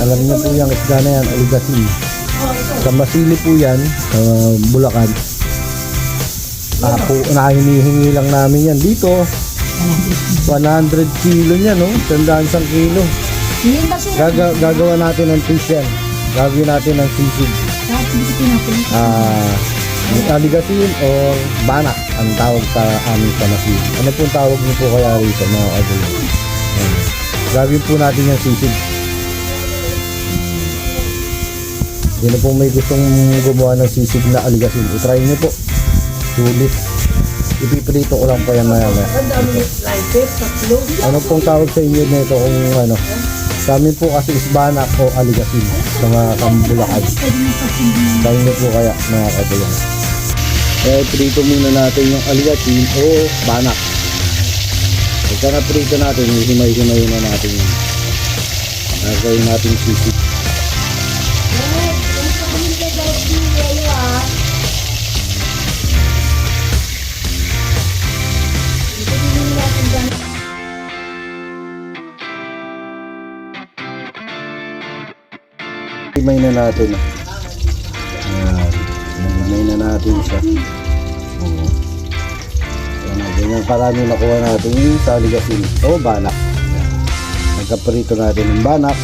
Alam niyo po yung isda na yan, aligasin. Sa Masili po yan, sa Bulacan. Ah, po, nakahinihingi lang namin yan. Dito, 100 kilo niya, no? Tandaan sang kilo. Gaga gagawa natin ng fish yan. Gagawin natin ng pinapin. Ah, aligasin o banak ang tawag sa amin sa Masili. Ano pong tawag niyo po kaya rito, mga kagulo? Ayan. Gagawin po natin yung sisig. Sino po may gustong gumawa ng sisig na aligasin? I-try niyo po. Sulit. Ipiprito ko lang po yan maya maya. Ang dami ng slices, tatlo. Ano pong tawag sa inyo nito kung ano? Sa amin po kasi isbanak o aligasin sa mga kambulakan. Tayo niyo po kaya mga kagulang. Eh, prito muna natin yung aligasin o banak. Pagka na prito natin, himay-himay na natin yun. Nagawin natin sisig. Himay na natin. Ayan. Himay na natin siya. Oo. Ayan, ganyan karami nakuha natin yung sa aligasin o banak. Ayan. Nagkaprito natin ng banak.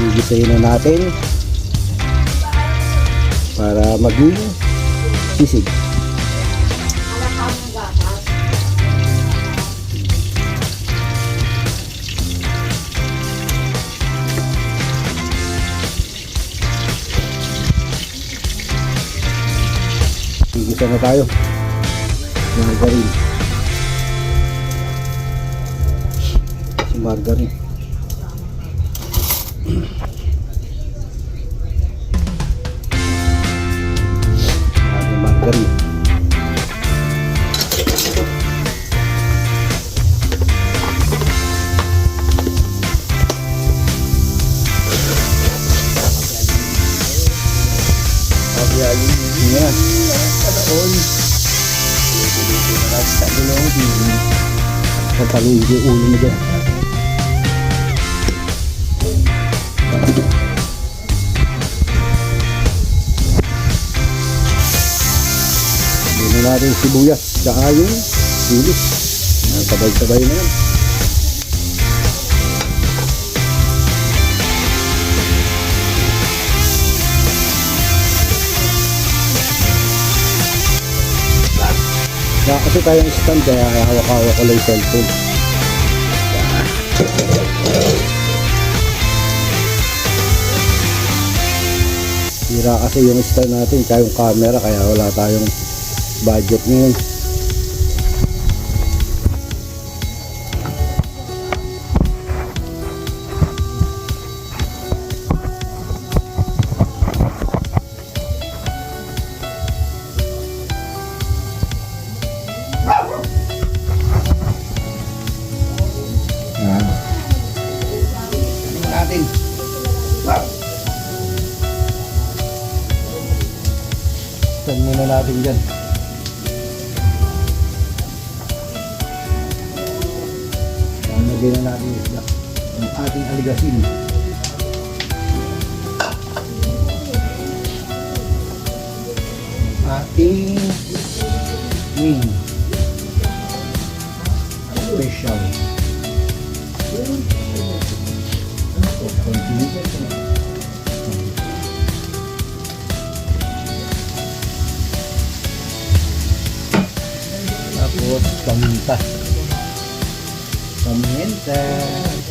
Gigisahin na natin para maging sisig. Gigisa na tayo. Margarine. Si margarine. Marami margarine. Yan. Oy. Pagkaluin yung ulo mo dyan. Dito natin sibuyas. Tsaka yung sili. Yan, Sabay-sabay na yan. Kasi tayong stand kaya hawak-hawak ko lang yung cellphone. Sira kasi yung stand natin kaya yung camera kaya wala tayong budget ngayon. Natin? Stand muna natin dyan. Lagyan na natin isda. Ang ating aligasin. Ating wing. Special. Tapos paminta. Paminta.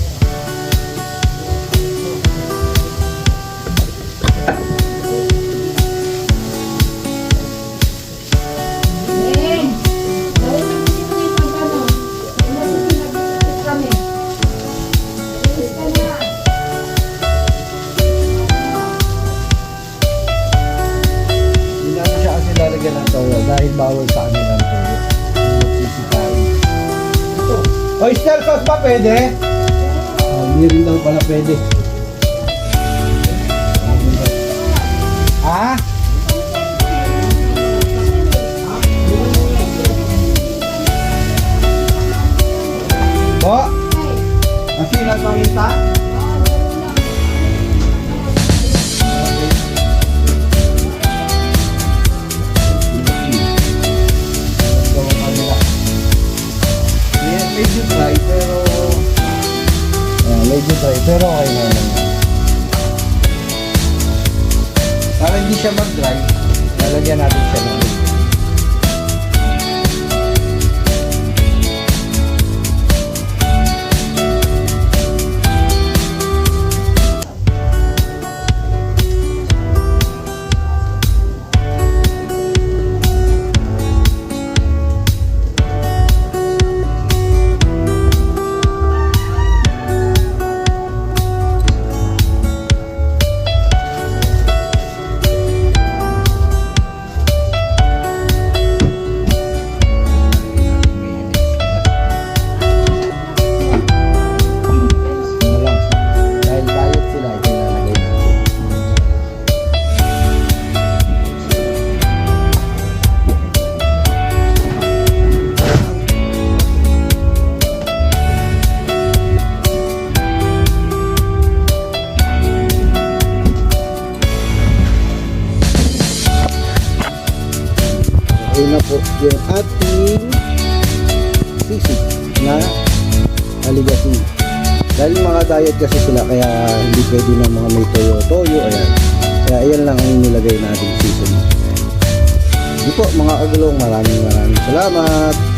Oyster sauce ba pwede? Oh, hindi rin daw pala pwede. Medyo dry pero Ayan, medyo dry pero okay na naman. Para hindi siya mag-dry, lalagyan natin siya ng Okay na po yung ating sisig na aligasin. Dahil mga diet kasi sila kaya hindi pwede ng mga may toyo-toyo. Ayan. Kaya ayan lang ang nilagay natin season. Hindi po mga kagulong maraming maraming salamat.